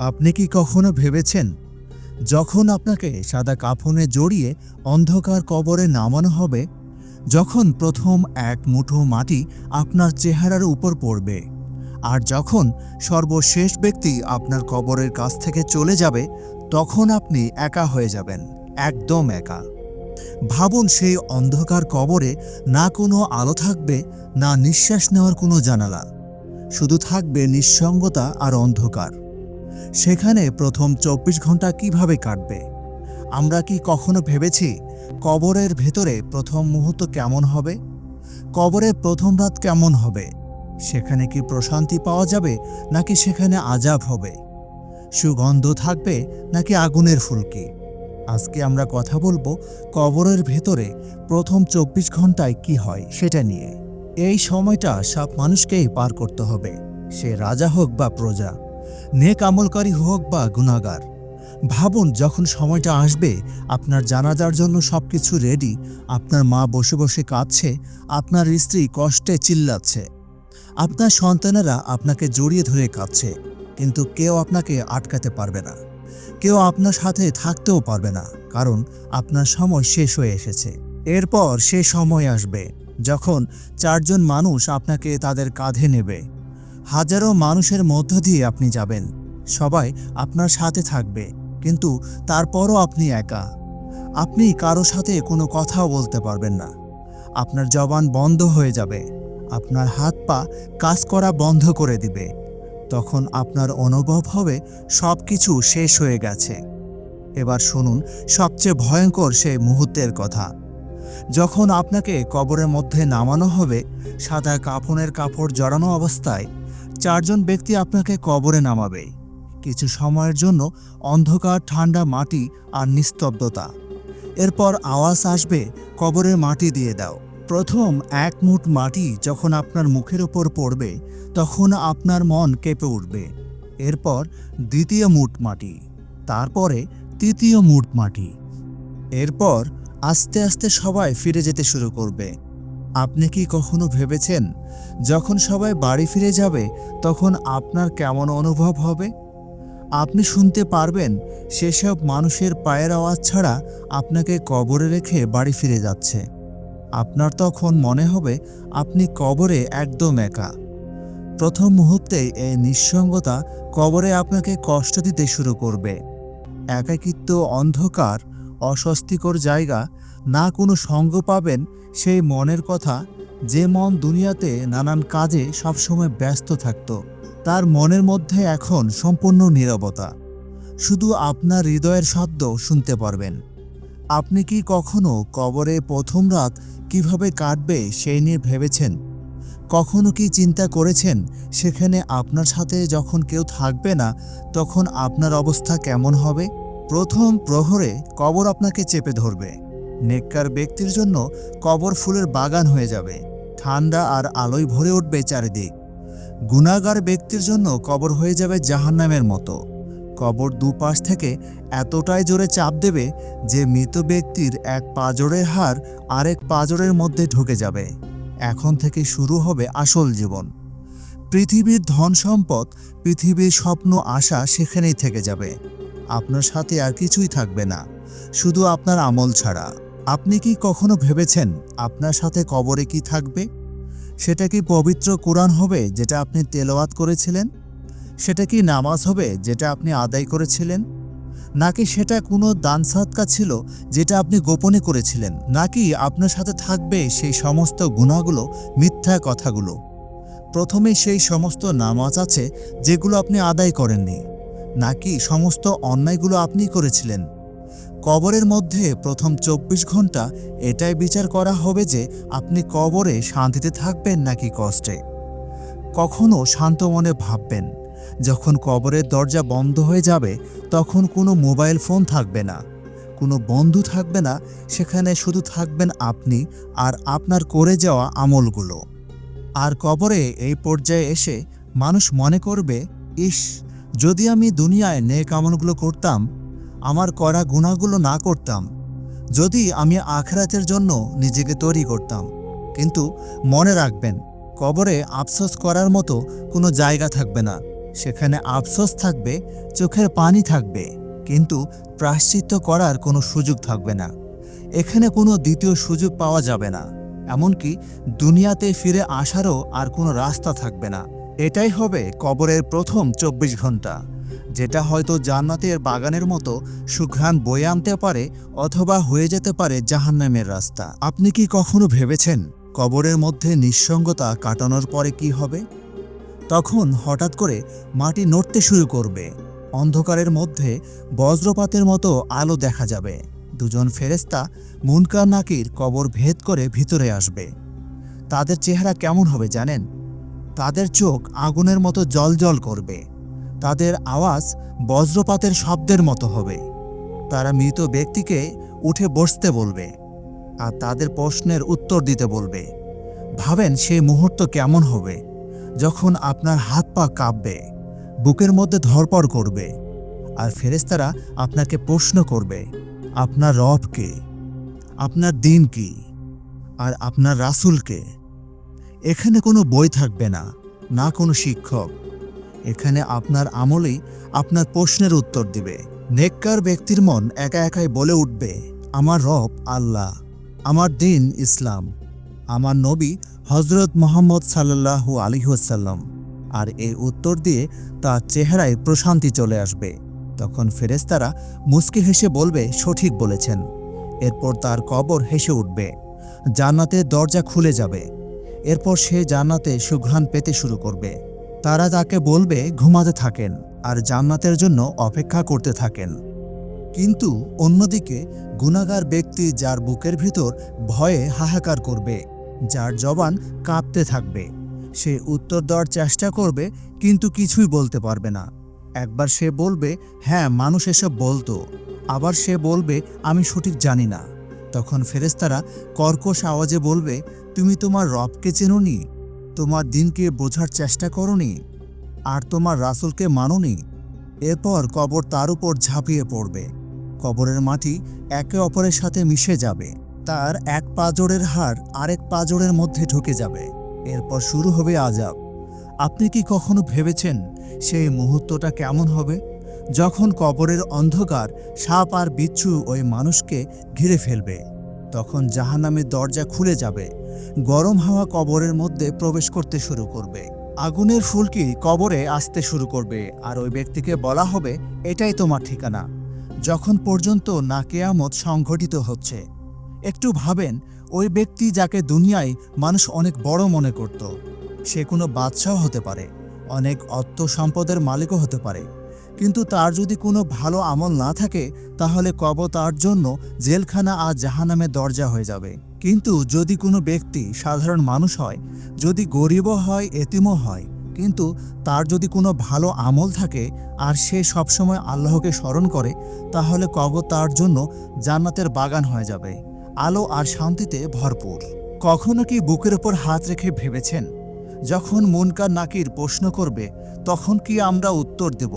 আপনি কি কখনো ভেবেছেন, যখন আপনাকে সাদা কাফনে জড়িয়ে অন্ধকার কবরে নামানো হবে, যখন প্রথম এক মুঠো মাটি আপনার চেহারার উপর পড়বে, আর যখন সর্বশেষ ব্যক্তি আপনার কবরের কাছ থেকে চলে যাবে, তখন আপনি একা হয়ে যাবেন, একদম একা। ভাবুন সেই অন্ধকার কবরে না কোনো আলো থাকবে, না নিঃশ্বাস নেওয়ার কোনো জানালা। শুধু থাকবে নিঃসঙ্গতা আর অন্ধকার। সেখানে প্রথম চব্বিশ ঘণ্টা কীভাবে কাটবে? আমরা কি কখনো ভেবেছি কবরের ভেতরে প্রথম মুহূর্ত কেমন হবে? কবরের প্রথম রাত কেমন হবে? সেখানে কি প্রশান্তি পাওয়া যাবে, নাকি সেখানে আজাব হবে? সুগন্ধ থাকবে, নাকি আগুনের ফুলকি? আজকে আমরা কথা বলব কবরের ভেতরে প্রথম চব্বিশ ঘন্টায় কি হয় সেটা নিয়ে। এই সময়টা সব মানুষকেই পার করতে হবে, সে রাজা হোক বা প্রজা। নেক আমলকারী হোক বা গুণাগার ভাবুন যখন সময়টা আসবে, আপনার জানাজার জন্য সব কিছু রেডি আপনার মা বসে বসে কাঁদছে, আপনার স্ত্রী কষ্টে চিল্লাচ্ছে, আপনার সন্তানেরা আপনাকে জড়িয়ে ধরে কাঁদছে, কিন্তু কেউ আপনাকে আটকাতে পারবে না, কেউ আপনার সাথে থাকতেও পারবে না, কারণ আপনার সময় শেষ হয়ে এসেছে। এরপর সে সময় আসবে, যখন চারজন মানুষ আপনাকে তাদের কাঁধে নেবে। হাজারো মানুষের মধ্য দিয়ে আপনি যাবেন। সবাই আপনার সাথে থাকবে, কিন্তু তারপরও আপনি একা। আপনি কারও সাথে কোনো কথাও বলতে পারবেন না। আপনার জবান বন্ধ হয়ে যাবে। আপনার হাত পা কাজ করা বন্ধ করে দিবে। তখন আপনার অনুভব হবে সব কিছু শেষ হয়ে গেছে। এবার শুনুন সবচেয়ে ভয়ঙ্কর সেই মুহূর্তের কথা। যখন আপনাকে কবরের মধ্যে নামানো হবে, সাদা কাফনের কাপড় জড়ানো অবস্থায় চারজন ব্যক্তি আপনাকে কবরে নামাবে। কিছু সময়ের জন্য অন্ধকার, ঠান্ডা মাটি আর নিস্তব্ধতা। এরপর আওয়াজ আসবে, কবরের মাটি দিয়ে দাও। প্রথম এক মুঠ মাটি যখন আপনার মুখের ওপর পড়বে, তখন আপনার মন কেঁপে উঠবে। এরপর দ্বিতীয় মুঠ মাটি, তারপরে তৃতীয় মুঠ মাটি। এরপর আস্তে আস্তে সবাই ফিরে যেতে শুরু করবে। আপনি কি কখনো ভেবেছেন যখন সবাই বাড়ি ফিরে যাবে তখন আপনার কেমন অনুভব হবে? আপনি শুনতে পারবেন সেসব মানুষের পায়ের আওয়াজ ছাড়া আপনাকে কবরে রেখে বাড়ি ফিরে যাচ্ছে। আপনার তখন মনে হবে আপনি কবরে একদম একা। প্রথম মুহূর্তেই এই নিঃসঙ্গতা কবরে আপনাকে কষ্ট দিতে শুরু করবে। একাকিত্ব, অন্ধকার, অস্বস্তিকর জায়গা না কোনো সঙ্গ পাবেন সেই মনের কথা, যে মন দুনিয়াতে নানান কাজে সবসময় ব্যস্ত থাকত। তার মনের মধ্যে এখন সম্পূর্ণ নীরবতা। শুধু আপনার হৃদয়ের শব্দ শুনতে পারবেন। আপনি কি কখনো কবরে প্রথম রাত কীভাবে কাটবে সেই নিয়ে ভেবেছেন? কখনো কি চিন্তা করেছেন সেখানে আপনার সাথে যখন কেউ থাকবে না, তখন আপনার অবস্থা কেমন হবে? প্রথম প্রহরে কবর আপনাকে চেপে ধরবে। নেককার ব্যক্তির জন্য কবর ফুলের বাগান হয়ে যাবে। ঠান্ডা আর আলোয় ভরে উঠবে চারিদিক। গুণাগার ব্যক্তির জন্য কবর হয়ে যাবে জাহান্নামের মতো। কবর দুপাশ থেকে এতটাই জোরে চাপ দেবে যে মৃত ব্যক্তির এক পাজরের হার আরেক পাজরের মধ্যে ঢুকে যাবে। এখন থেকে শুরু হবে আসল জীবন। পৃথিবীর ধন সম্পদ, পৃথিবীর স্বপ্ন, আশা সেখানেই থেকে যাবে। আপনার সাথে আর কিছুই থাকবে না। শুধু আপনার আমল ছাড়া। আপনি কি কখনো ভেবেছেন আপনার সাথে কবরে কি থাকবে? সেটা কি পবিত্র কোরআন হবে যেটা আপনি তেলাওয়াত করেছিলেন? সেটা কি নামাজ হবে যেটা আপনি আদায় করেছিলেন? নাকি সেটা কোনো দান সাদকা ছিল যেটা আপনি গোপনে করেছিলেন? নাকি আপনার সাথে থাকবে সেই সমস্ত গুণাগুলো, মিথ্যা কথাগুলো? প্রথমে সেই সমস্ত নামাজ আছে যেগুলো আপনি আদায় করেননি। নাকি সমস্ত অন্যায়গুলো আপনি করেছিলেন? কবরের মধ্যে প্রথম চব্বিশ ঘণ্টা এটাই বিচার করা হবে যে আপনি কবরে শান্তিতে থাকবেন নাকি কষ্টে। কখনো শান্ত মনে ভাববেন, যখন কবরের দরজা বন্ধ হয়ে যাবে, তখন কোনো মোবাইল ফোন থাকবে না। কোনো বন্ধু থাকবে না, সেখানে শুধু থাকবেন আপনি আর আপনার করে যাওয়া আমলগুলো। আর কবরে এই পর্যায়ে এসে মানুষ মনে করবে, ইস, যদি আমি দুনিয়ায় নেক আমলগুলো করতাম আমার করা গুণাগুলো না করতাম, যদি আমি আখরাতের জন্য নিজেকে তৈরি করতাম। কিন্তু মনে রাখবেন, কবরে আফসোস করার মতো কোনো জায়গা থাকবে না। সেখানে আফসোস থাকবে, চোখের পানি থাকবে, কিন্তু প্রাশ্চিত্য করার কোনো সুযোগ থাকবে না। এখানে কোনো দ্বিতীয় সুযোগ পাওয়া যাবে না, এমনকি দুনিয়াতে ফিরে আসারও আর কোনো রাস্তা থাকবে না। এটাই হবে কবরের প্রথম চব্বিশ ঘণ্টা। যেটা হয়তো জান্নাতের বাগানের মতো সুঘ্রাণ বয়ে আনতে পারে অথবা হয়ে যেতে পারে জাহান্নামের রাস্তা। আপনি কি কখনো ভেবেছেন কবরের মধ্যে নিঃসঙ্গতা কাটানোর পরে কি হবে? তখন হঠাৎ করে মাটি নড়তে শুরু করবে। অন্ধকারের মধ্যে বজ্রপাতের মতো আলো দেখা যাবে। দুজন ফেরেস্তা মুনকার নাকির কবর ভেদ করে ভিতরে আসবে। তাদের চেহারা কেমন হবে জানেন? তাদের চোখ আগুনের মতো জলজল করবে। তাদের আওয়াজ বজ্রপাতের শব্দের মতো হবে। তারা মৃত ব্যক্তিকে উঠে বসতে বলবে আর তাদের প্রশ্নের উত্তর দিতে বলবে। ভাবেন সেই মুহূর্ত কেমন হবে। যখন আপনার হাত পা কাঁপবে, বুকের মধ্যে ধরপড় করবে আর ফেরেস্তারা আপনাকে প্রশ্ন করবে, আপনার রব কে? আপনার দিন কি? আর আপনার রাসূলকে এখানে কোনো বই থাকবে না না কোনো শিক্ষক। এখানে আপনার আমলেই আপনার প্রশ্নের উত্তর দিবে। নেককার ব্যক্তির মন একা একাই বলে উঠবে, আমার রব আল্লাহ, আমার দিন ইসলাম, আমার নবী হজরত মোহাম্মদ সাল্লাল্লাহু আলিহাসাল্লাম আর এই উত্তর দিয়ে তার চেহারায় প্রশান্তি চলে আসবে। তখন ফেরেস্তারা মুস্কি হেসে বলবে, সঠিক বলেছেন। এরপর তার কবর হেসে উঠবে, জান্নাতের দরজা খুলে যাবে। এরপর সে জান্নাতে সুঘ্রাণ পেতে শুরু করবে। তারা তাকে বলবে, ঘুমাতে থাকেন আর জান্নাতের জন্য অপেক্ষা করতে থাকেন। কিন্তু অন্যদিকে গুণাগার ব্যক্তি যার বুকের ভিতর ভয়ে হাহাকার করবে, যার জবান কাঁপতে থাকবে। সে উত্তর দেওয়ার চেষ্টা করবে, কিন্তু কিছুই বলতে পারবে না। একবার সে বলবে হ্যাঁ মানুষ এসব বলতো। আবার সে বলবে, আমি সঠিক জানি না। তখন ফেরেস্তারা কর্কশ আওয়াজে বলবে, তুমি তোমার রবকে চেনোনি? তোমার দিনকে বোঝার চেষ্টা করনি আর তোমার রাসূলকে মানোনি। এরপর কবর তার উপর ঝাঁপিয়ে পড়বে। কবরের মাটি একে অপরের সাথে মিশে যাবে। তার এক পাজরের হাড় আরেক পাজরের মধ্যে ঢুকে যাবে। এরপর শুরু হবে আজাব আপনি কি কখনো ভেবেছেন সেই মুহূর্তটা কেমন হবে? যখন কবরের অন্ধকার সাপ আর বিচ্ছু ওই মানুষকে ঘিরে ফেলবে, তখন জাহান্নামের দরজা খুলে যাবে। গরম হাওয়া কবরের মধ্যে প্রবেশ করতে শুরু করবে। আগুনের ফুলকি কবরে আসতে শুরু করবে, আর ওই ব্যক্তিকে বলা হবে, এটাই তোমার ঠিকানা। যখন পর্যন্ত না কেয়ামত সংঘটিত হচ্ছে। একটু ভাবেন, ওই ব্যক্তি যাকে দুনিয়ায় মানুষ অনেক বড় মনে করত, সে কোনো বাদশাহ হতে পারে, অনেক অর্থ সম্পদের মালিকও হতে পারে। কিন্তু তার যদি কোনো ভালো আমল না থাকে, তাহলে কব তার জন্য জেলখানা আর জাহানামের দরজা হয়ে যাবে। কিন্তু যদি কোনো ব্যক্তি সাধারণ মানুষ হয়, যদি গরিবও হয়, এতিমও হয়, কিন্তু তার যদি কোনো ভালো আমল থাকে আর সে সবসময় আল্লাহকে স্মরণ করে, তাহলে কবর তার জন্য জান্নাতের বাগান হয়ে যাবে। আলো আর শান্তিতে ভরপুর। কখনো কি বুকের ওপর হাত রেখে ভেবেছেন? যখন মুনকার নাকির প্রশ্ন করবে, তখন কি আমরা উত্তর দেব?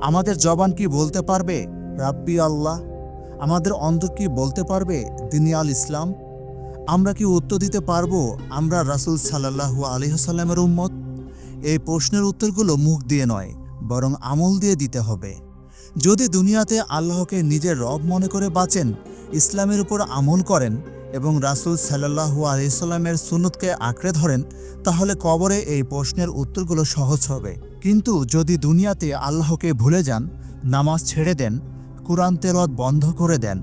আমাদের জবান কি বলতে পারবে? রাব্বি আল্লাহ। আমাদের অন্তর কি বলতে পারবে? দিনী আল ইসলাম। আমরা কি উত্তর দিতে পারব? আমরা রাসূল সাল্লাল্লাহু আলহিহাসাল্লামের উম্মত। এই প্রশ্নের উত্তরগুলো মুখ দিয়ে নয়, বরং আমল দিয়ে দিতে হবে। যদি দুনিয়াতে আল্লাহকে নিজের রব মনে করে বাঁচেন, ইসলামের উপর আমল করেন এবং রাসূল সাল্লাল্লাহু আলহিসাল্লামের সুন্নতকে আঁকড়ে ধরেন, তাহলে কবরে এই প্রশ্নের উত্তরগুলো সহজ হবে। কিন্তু যদি দুনিয়াতে আল্লাহকে ভুলে যান, নামাজ ছেড়ে দেন, কোরআন তেলত বন্ধ করে দেন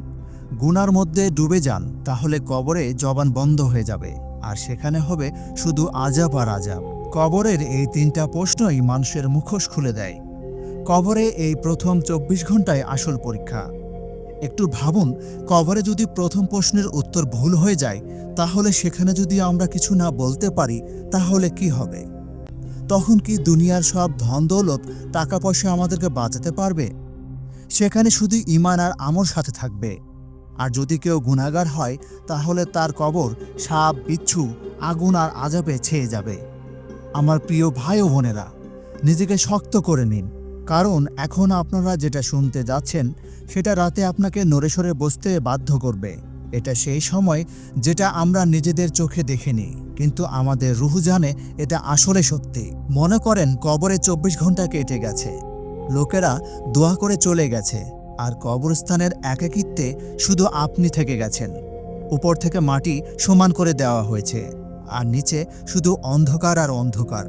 গুনার মধ্যে ডুবে যান, তাহলে কবরে জবান বন্ধ হয়ে যাবে। আর সেখানে হবে শুধু আজাব আর আজাব কবরের এই তিনটা প্রশ্নই মানুষের মুখোশ খুলে দেয়। কবরে এই প্রথম চব্বিশ ঘন্টায় আসল পরীক্ষা। একটু ভাবুন, কবরে যদি প্রথম প্রশ্নের উত্তর ভুল হয়ে যায়, তাহলে সেখানে যদি আমরা কিছু না বলতে পারি, তাহলে কি হবে? তখন কি দুনিয়ার সব ধন দৌলত টাকা পয়সা আমাদেরকে বাঁচাতে পারবে? সেখানে শুধু ইমান আর আমর সাথে থাকবে। আর যদি কেউ গুণাগার হয়, তাহলে তার কবর সাপ, বিচ্ছু, আগুন আর আজাবে ছেয়ে যাবে। আমার প্রিয় ভাই ও বোনেরা, নিজেকে শক্ত করে নিন। কারণ এখন আপনারা যেটা শুনতে যাচ্ছেন, সেটা রাতে আপনাকে নড়েসরে বসতে বাধ্য করবে। এটা সেই সময় যেটা আমরা নিজেদের চোখে দেখিনি, কিন্তু আমাদের রুহু জানে এটা আসলে সত্যি। মনে করেন কবরে চব্বিশ ঘণ্টা কেটে গেছে। লোকেরা দোয়া করে চলে গেছে। আর কবরস্থানের একাকিত্বে শুধু আপনি থেকে গেছেন। উপর থেকে মাটি সমান করে দেওয়া হয়েছে, আর নিচে শুধু অন্ধকার আর অন্ধকার।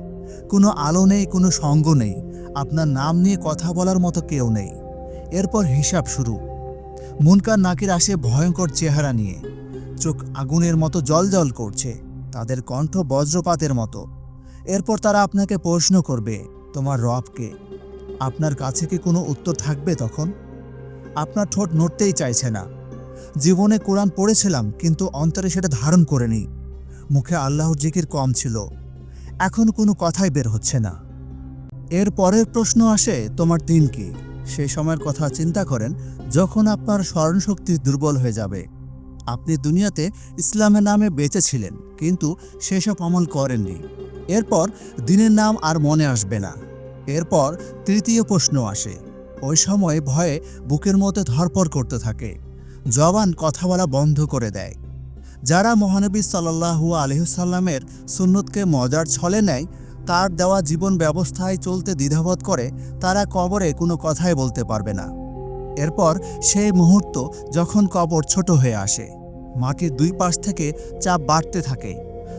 কোনো আলো নেই, কোনো সঙ্গ নেই। আপনার নাম নিয়ে কথা বলার মতো কেউ নেই। এরপর হিসাব শুরু। মুনকার নাকির আসে ভয়ঙ্কর চেহারা নিয়ে। চোখ আগুনের মতো জলজল করছে, তাদের কণ্ঠ বজ্রপাতের মতো। এরপর তারা আপনাকে প্রশ্ন করবে, তোমার রবকে? আপনার কাছে কি কোনো উত্তর থাকবে তখন? আপনার ঠোঁট নড়তেই চাইছে না। জীবনে কোরআন পড়েছিলাম, কিন্তু অন্তরে সেটা ধারণ করেনি। মুখে আল্লাহর জিকির কম ছিল। এখন কোনো কথাই বের হচ্ছে না। এর পরের প্রশ্ন আসে, তোমার দিন কি? সেই সময়ের কথা চিন্তা করেন, যখন আপনার স্মরণশক্তি দুর্বল হয়ে যাবে। আপনি দুনিয়াতে ইসলামের নামে বেঁচে ছিলেন কিন্তু সেসব আমল করেননি। এরপর দিনের নাম আর মনে আসবে না। এরপর তৃতীয় প্রশ্ন আসে ওই সময় ভয়ে বুকের মধ্যে ধরপড় করতে থাকে। জবান কথা বলা বন্ধ করে দেয়। যারা মহানবী সাল্লাহু আলহিসাল্লামের সুন্নতকে মজার ছলে নেয়, তার দেওয়া জীবন ব্যবস্থায় চলতে দ্বিধাবোধ করে, তারা কবরে কোনো কথাই বলতে পারবে না। এরপর সেই মুহূর্ত যখন কবর ছোট হয়ে আসে, মাটির দুই পাশ থেকে চাপ বাড়তে থাকে,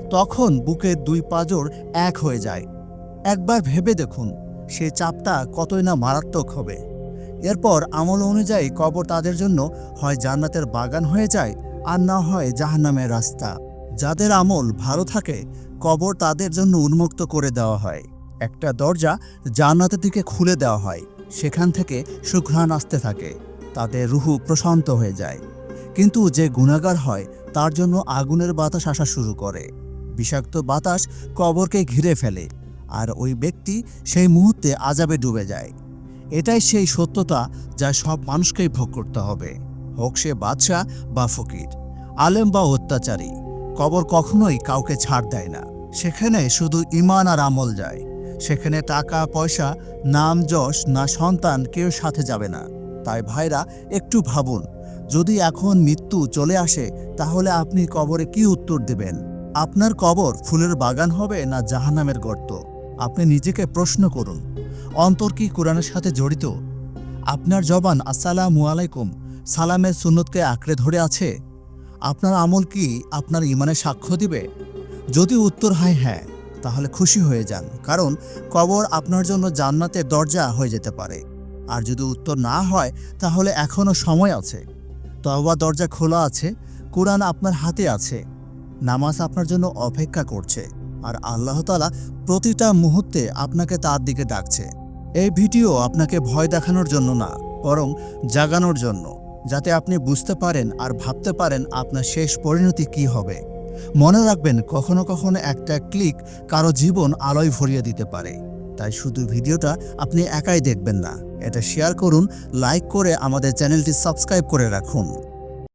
তখন বুকের দুই পাজর এক হয়ে যায়। একবার ভেবে দেখুন, সে চাপটা কতই না মারাত্মক হবে। এরপর আমল অনুযায়ী কবর তাদের জন্য হয় জান্নাতের বাগান হয়ে যায় আর না হয় জাহান্নামের রাস্তা। যাদের আমল ভালো থাকে, কবর তাদের জন্য উন্মুক্ত করে দেওয়া হয়। একটা দরজা জান্নাতের দিকে খুলে দেওয়া হয়, সেখান থেকে সুঘ্রাণ আসতে থাকে তাদের রুহু প্রশান্ত হয়ে যায়। কিন্তু যে গুণাগার হয়, তার জন্য আগুনের বাতাস আসা শুরু করে। বিষাক্ত বাতাস কবরকে ঘিরে ফেলে, আর ওই ব্যক্তি সেই মুহূর্তে আজাবে ডুবে যায়। এটাই সেই সত্যতা যা সব মানুষকেই ভোগ করতে হবে। হোক সে বাদশাহ বা ফকির, আলেম বা অত্যাচারী, কবর কখনোই কাউকে ছাড় দেয় না। সেখানে শুধু ইমান আর আমল যায়। সেখানে টাকা, পয়সা, নাম, যশ না সন্তান কেউ সাথে যাবে না। তাই ভাইরা, একটু ভাবুন, যদি এখন মৃত্যু চলে আসে, তাহলে আপনি কবরে কি উত্তর দেবেন? আপনার কবর ফুলের বাগান হবে না জাহানামের গর্ত? আপনি নিজেকে প্রশ্ন করুন অন্তর কি কোরআনের সাথে জড়িত? আপনার জবান আসসালামু আলাইকুম, সালামের সুন্নতকে আঁকড়ে ধরে আছে। আপনার আমল কি আপনার ইমানের সাক্ষ্য দিবে? যদি উত্তর হয় হ্যাঁ তাহলে খুশি হয়ে যান, কারণ কবর আপনার জন্য জান্নাতের দরজা হয়ে যেতে পারে। আর যদি উত্তর না হয়, তাহলে এখনও সময় আছে। তবা দরজা খোলা আছে, কোরআন আপনার হাতে আছে। নামাজ আপনার জন্য অপেক্ষা করছে, আর আল্লাহ তালা প্রতিটা মুহূর্তে আপনাকে তার দিকে ডাকছে। এই ভিডিও আপনাকে ভয় দেখানোর জন্য না, বরং জাগানোর জন্য, যাতে আপনি বুঝতে পারেন আর ভাবতে পারেন আপনার শেষ পরিণতি কি হবে। মনে রাখবেন, কখনো কখনো একটা ক্লিক কারও জীবন আলোয় ভরিয়ে দিতে পারে। তাই শুধু ভিডিওটা আপনি একাই দেখবেন না। এটা শেয়ার করুন, লাইক করে আমাদের চ্যানেলটি সাবস্ক্রাইব করে রাখুন।